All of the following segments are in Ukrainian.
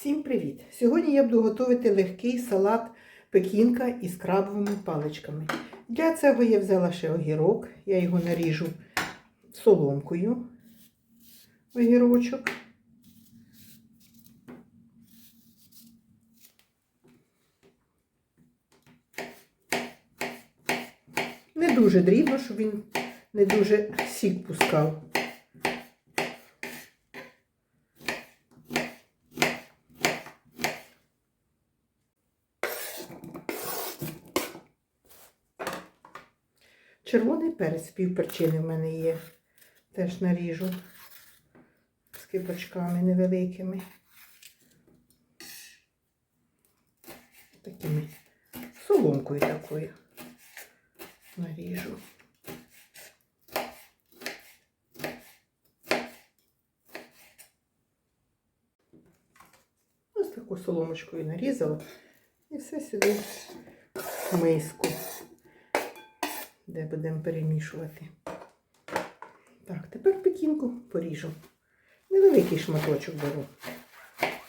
Всім привіт! Сьогодні я буду готувати легкий салат пекінка із крабовими паличками. Для цього я взяла ще огірок, я його наріжу соломкою. Огірочок. Не дуже дрібно, щоб він не дуже сік пускав. Червоний перець півперчини в мене є. Теж наріжу з кибочками невеликими. Такими соломкою такою наріжу. Ось таку соломочкою нарізала і все сюди в миску де будемо перемішувати. Так, тепер пекінку поріжу. Невеликий шматочок беру.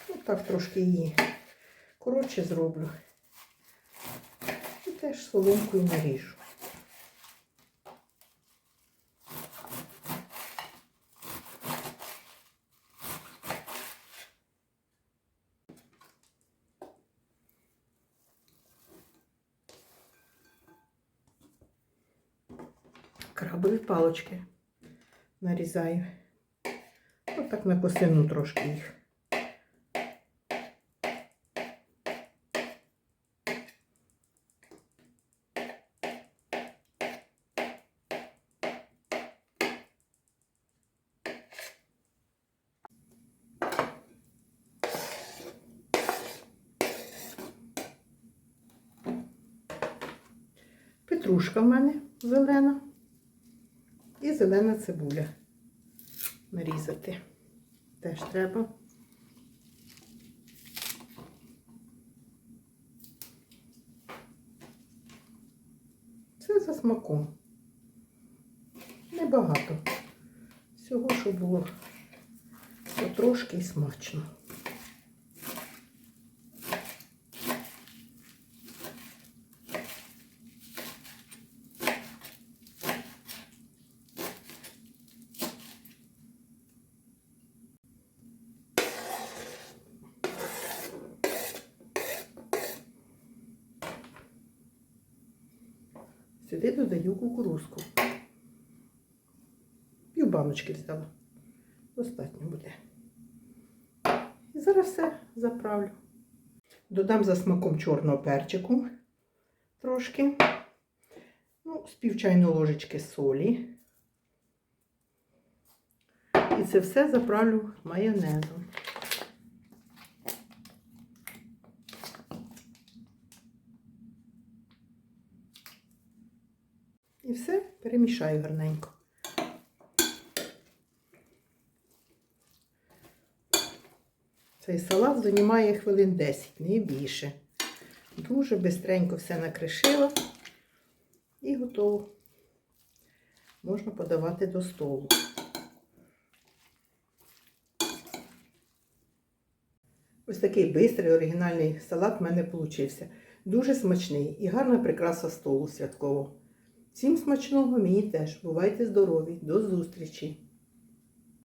От так трошки її коротше зроблю. І теж соломкою наріжу. Крабові палочки нарізаю. Отак на косину трошки їх. Петрушка в мене зелена. І зелена цибуля нарізати. Теж треба. Це за смаком. Небагато. Всього, щоб було потрошки і смачно. Сюди додаю кукурузку. Пів баночки взяла. Достатньо буде. І зараз все заправлю. Додам за смаком чорного перчику трошки. Ну, з пів чайної ложечки солі. І це все заправлю майонезом. І все перемішаю гарненько. Цей салат займає хвилин 10, не більше. Дуже бистренько все накришила і готово. Можна подавати до столу. Ось такий бистрий оригінальний салат в мене вийшов. Дуже смачний і гарна прикраса столу святкового. Всім смачного мені теж. Бувайте здорові! До зустрічі!